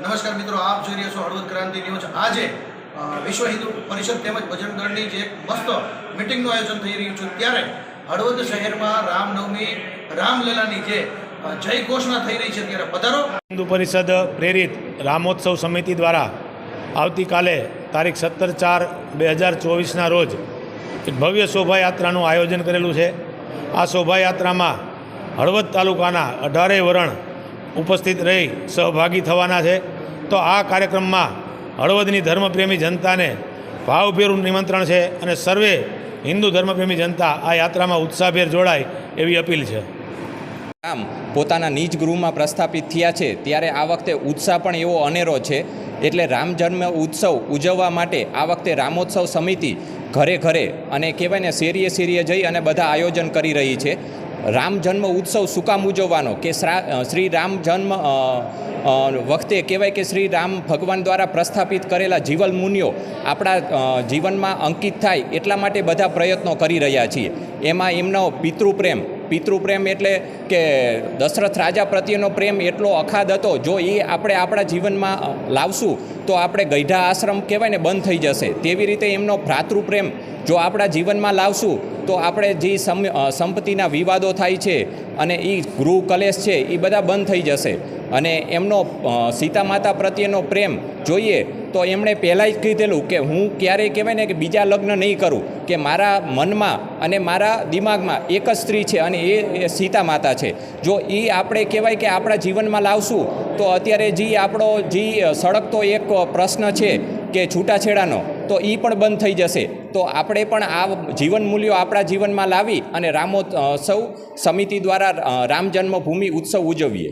નમસ્કાર મિત્રો, આપ જોઈ રહ્યા છો હળવદ ક્રાંતિ ન્યૂઝ. આજે વિશ્વ હિન્દુ પરિષદ તેમજ ભજન દળની જે મસ્ત મિટિંગનું આયોજન થઈ રહ્યું છે, ત્યારે હળવદ શહેરમાં રામનવમી, રામલલાની જે જય ઘોષણા થઈ રહી છે, ત્યારે પધારો. હિન્દુ પરિષદ પ્રેરિત રામોત્સવ સમિતિ દ્વારા આવતીકાલે તારીખ સત્તર ચાર બે હજાર ચોવીસના રોજ ભવ્ય શોભાયાત્રાનું આયોજન કરેલું છે. આ શોભાયાત્રામાં હળવદ તાલુકાના અઢારેય વરણ ઉપસ્થિત રહી સહભાગી થવાના છે, તો આ કાર્યક્રમમાં હળવદની ધર્મપ્રેમી જનતાને ભાવભેરું નિમંત્રણ છે અને સર્વે હિન્દુ ધર્મપ્રેમી જનતા આ યાત્રામાં ઉત્સાહભેર જોડાય એવી અપીલ છે. આમ પોતાના નિજ ગૃહમાં પ્રસ્થાપિત થયા છે, ત્યારે આ વખતે ઉત્સાહ પણ એવો અનેરો છે, એટલે રામ જન્મ ઉત્સવ ઉજવવા માટે આ વખતે રામોત્સવ સમિતિ ઘરે ઘરે અને કહેવાય ને શેરીએ શેરીએ જઈ અને બધા આયોજન કરી રહી છે. રામ જન્મ ઉત્સવ શું કામ ઉજવવાનો કે શ્રા- રામ જન્મ વખતે કહેવાય કે શ્રી રામ ભગવાન દ્વારા પ્રસ્થાપિત કરેલા જીવન મૂલ્યો આપણા જીવનમાં અંકિત થાય એટલા માટે બધા પ્રયત્નો કરી રહ્યા છીએ. એમાં એમનો પિતૃપ્રેમ પિતૃપ્રેમ એટલે કે દશરથ રાજા પ્રત્યેનો પ્રેમ એટલો અખાદ હતો, જો એ આપણે આપણા જીવનમાં લાવશું, તો આપણે ગઈઢા આશ્રમ કહેવાય ને બંધ થઈ જશે. તેવી રીતે એમનો ભ્રાતૃપ્રેમ જો આપણા જીવનમાં લાવશું, તો આપણે જે સંપત્તિના વિવાદો થાય છે અને એ ગૃહ કલેશ છે એ બધા બંધ થઈ જશે. અને એમનો સીતા માતા પ્રત્યેનો પ્રેમ જોઈએ તો એમણે પહેલાં જ કીધેલું કે હું ક્યારેય કહેવાય ને કે બીજા લગ્ન નહીં કરું, કે મારા મનમાં અને મારા દિમાગમાં એક જ સ્ત્રી છે અને એ સીતા માતા છે. જો એ આપણે કહેવાય કે આપણા જીવનમાં લાવશું, તો અત્યારે જે આપણો જે સળગતો એક પ્રશ્ન છે કે છૂટાછેડાનો, તો એ પણ બંધ થઈ જશે. તો આપણે પણ આ જીવન મૂલ્યો આપણા જીવનમાં લાવી અને રામોત્સવ સમિતિ દ્વારા રામ જન્મભૂમિ ઉત્સવ ઉજવીએ.